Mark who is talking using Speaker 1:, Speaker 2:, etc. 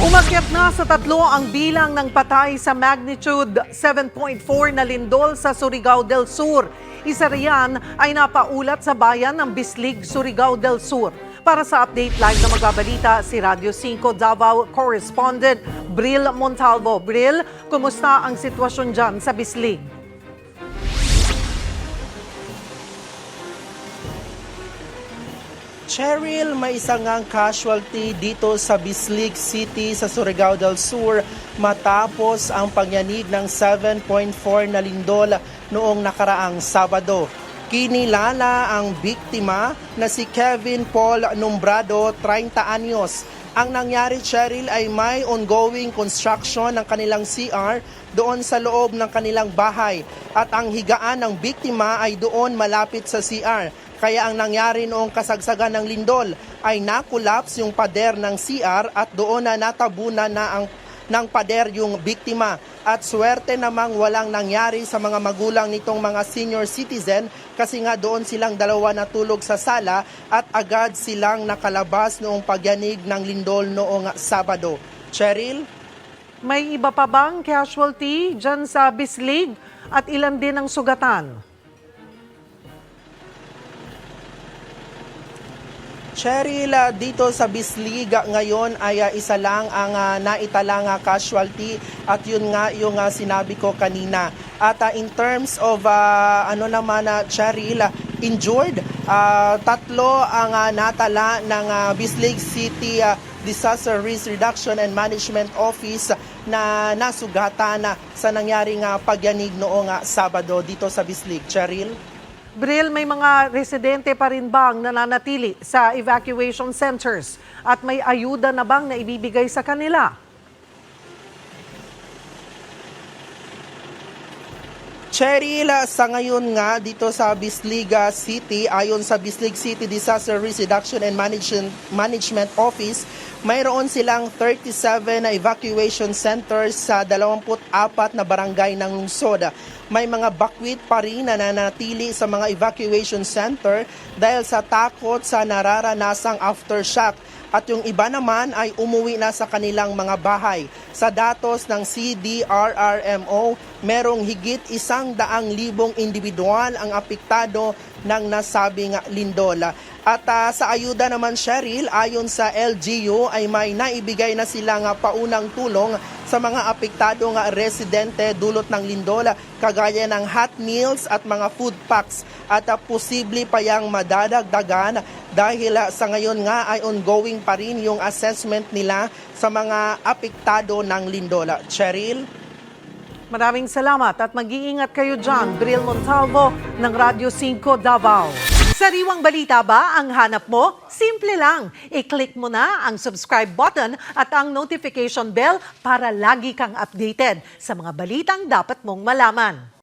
Speaker 1: Umakyat na sa tatlo ang bilang ng patay sa magnitude 7.4 na lindol sa Surigao del Sur. Isa riyan ay napaulat sa bayan ng Bislig, Surigao del Sur. Para sa update live na magbabalita si Radio 5 Davao correspondent Bril Montalvo. Bril, kumusta ang sitwasyon dyan sa Bislig?
Speaker 2: Cheryl, may isang ngang casualty dito sa Bislig City sa Surigao del Sur matapos ang pagyanig ng 7.4 na lindol noong nakaraang Sabado. Kinilala ang biktima na si Kevin Paul Nombrado, 30 anyos. Ang nangyari, Cheryl, ay may ongoing construction ng kanilang CR doon sa loob ng kanilang bahay. At ang higaan ng biktima ay doon malapit sa CR. Kaya ang nangyari noong kasagsagan ng lindol ay nakulaps yung pader ng CR at doon na natabunan na ang ng pader yung biktima. At swerte namang walang nangyari sa mga magulang nitong mga senior citizen kasi nga doon silang dalawa natulog sa sala at agad silang nakalabas noong pagyanig ng lindol noong Sabado. Cheryl?
Speaker 1: May iba pa bang casualty dyan sa Bislig at ilan din ang sugatan?
Speaker 2: Cheryl, ah, dito sa Bisliga ngayon ay ah, isa lang ang uh, naitalang ah, casualty at yun nga yung ah, sinabi ko kanina. At ah, in terms of ah, ano naman na Cheryl, ah, injured, ah, tatlo ang ah, natala ng ah, Bislig City ah, Disaster Risk Reduction and Management Office na nasugatan na sa nangyaring ah, pagyanig noong ah, Sabado dito sa Bislig. Cheryl?
Speaker 1: Bril, may mga residente pa rin bang nananatili sa evacuation centers at may ayuda na bang na ibibigay sa kanila?
Speaker 2: Cheryl, sa ngayon nga dito sa Bisliga City, ayon sa Bislig City Disaster Risk Reduction and Management, Management Office, mayroon silang 37 na evacuation centers sa 24 na barangay ng lungsod. May mga bakwit pa rin na nanatili sa mga evacuation center dahil sa takot sa nararanasang aftershock at yung iba naman ay umuwi na sa kanilang mga bahay. Sa datos ng CDRRMO, merong higit isang daang libong individual ang apektado ng nasabing lindola. At ah, sa ayuda naman, Cheryl, ayon sa LGU ay may naibigay na silang ah, paunang tulong sa mga apektadong residente dulot ng lindola kagaya ng hot meals at mga food packs at ah, posible pa yang madadagdagan dahil ah, sa ngayon nga ay ongoing pa rin yung assessment nila sa mga apektado ng lindola. Cheryl?
Speaker 1: Maraming salamat at mag-iingat kayo dyan. Bril Montalvo ng Radyo 5 Davao. Sariwang balita ba ang hanap mo? Simple lang. I-click mo na ang subscribe button at ang notification bell para lagi kang updated sa mga balitang dapat mong malaman.